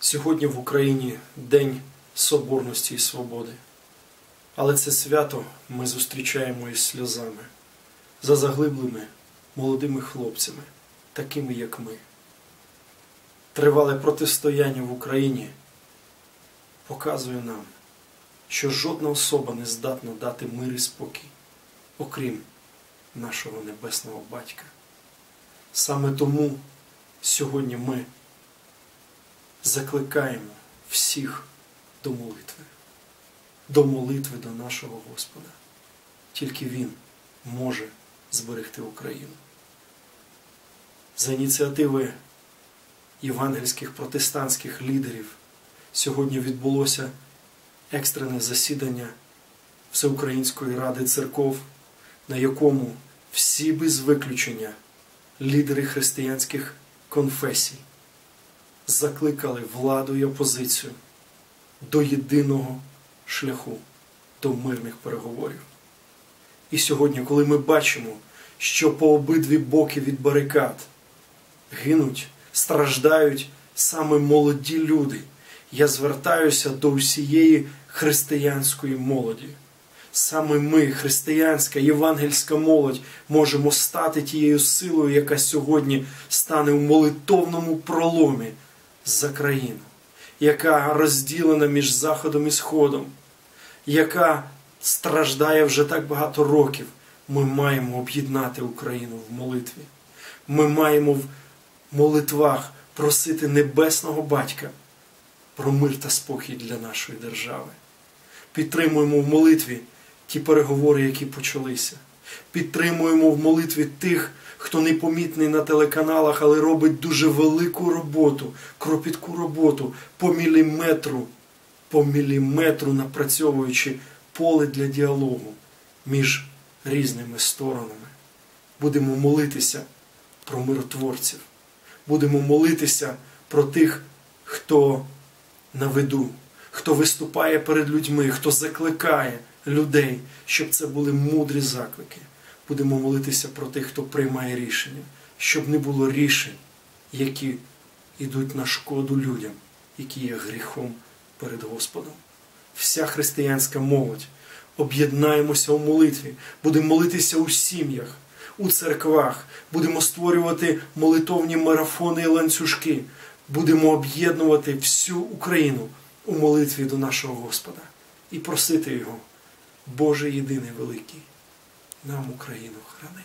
Сьогодні в Україні День Соборності і Свободи. Але це свято ми зустрічаємо із сльозами за заглиблими молодими хлопцями, такими як ми. Тривале протистояння в Україні показує нам, що жодна особа не здатна дати мир і спокій, окрім нашого небесного батька. Саме тому сьогодні ми закликаємо всіх до молитви, до молитви до нашого Господа. Тільки Він може зберегти Україну. За ініціативи євангельських протестантських лідерів сьогодні відбулося екстрене засідання Всеукраїнської ради церков, на якому всі без виключення лідери християнських конфесій закликали владу і опозицію до єдиного шляху, до мирних переговорів. І сьогодні, коли ми бачимо, що по обидві боки від барикад гинуть, страждають саме молоді люди, я звертаюся до усієї християнської молоді. Саме ми, християнська євангельська молодь, можемо стати тією силою, яка сьогодні стане у молитовному проломі за країну, яка розділена між Заходом і Сходом, яка страждає вже так багато років. Ми маємо об'єднати Україну в молитві. Ми маємо в молитвах просити Небесного Батька про мир та спокій для нашої держави. Підтримуємо в молитві ті переговори, які почалися. Підтримуємо в молитві тих, хто непомітний на телеканалах, але робить дуже велику роботу, кропітку роботу по міліметру, по міліметру напрацьовуючи поле для діалогу між різними сторонами. Будемо молитися про миротворців. Будемо молитися про тих, хто на виду, хто виступає перед людьми, хто закликає людей, щоб це були мудрі заклики. Будемо молитися про тих, хто приймає рішення, щоб не було рішень, які йдуть на шкоду людям, які є гріхом перед Господом. Вся християнська молодь. Об'єднаємося у молитві, будемо молитися у сім'ях, у церквах, будемо створювати молитовні марафони і ланцюжки, будемо об'єднувати всю Україну у молитві до нашого Господа і просити Його, Боже єдиний великий, нам Україну храни.